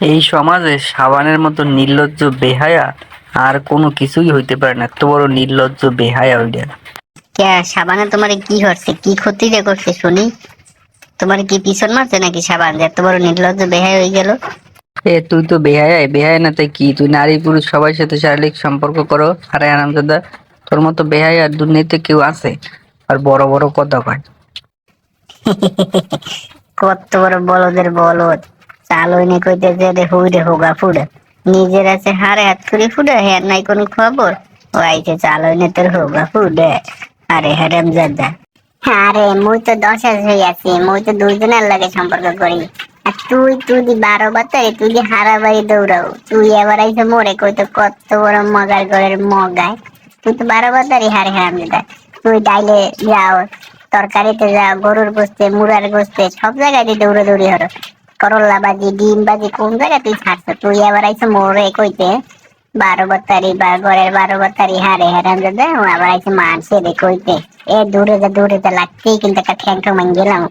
এই সমাজে সাবানের মতো নির্লজ্জ বেহায়া আর কোনো কিছুই হইতে পারে না। এত বড় নির্লজ্জ বেহায়া ওইটা কে সাবানে তোমার কি হচ্ছে? কি ক্ষতি যে করছে শুনি? তোমার কি পিছন মারছে নাকি সাবান যে এত বড় নির্লজ্জ বেহাই হয়ে গেল? এ তুই তো বেহায়া বেহায়া না তাই কি? তুই নারী পুরুষ সবার সাথে শারীরিক সম্পর্ক করো। আরে আরামদাদা তোর মতো বেহায়া দুর্নীতি কেউ আছে? আর বড় বড় কথা কয়। কত বড় বলদের বলদ। চাল হইনি কইতেছে রে হুই রে হোগা ফুড়ে। নিজের আছে হারে হাত করে ফুড়ে হ্যাঁ নাই কোন খবর। ও আইছে তোর হোগা ফুড়ে। আরে আরে মুই তো দশ মুই তো দুইজনের লাগে সম্পর্ক করি আর তুই তুই দি বারো বাতারে, তুই দি হারাবাড়ি দৌড়াও। তুই এবার আইসে মোরে কই তো কত বড় মগার ঘরের মগায়। তুই তো বারো বাতারি হারে হারাম জাদা। তুই ডাইলে যাও, তরকারিতে যাও, গরুর গোস্তে, মুরার গোস্তে, সব জায়গায় দিয়ে দৌড়াদৌড়ি হরো। করল্লা বাজি, ডিম বাজি, কোন জায়গায় তুই ছাড়ছ? তুই আবার আইসো মোরে কইতে, বারো বত্তারি বা ঘরের বারো বত্তারি, হারে হারাম দাদা আবার আইসো মানছে রে কইতে। এ দূরে যা দূরে যা, লাগতেই কিন্তু একটা ঠ্যাং ঠ্যাং গেলাম।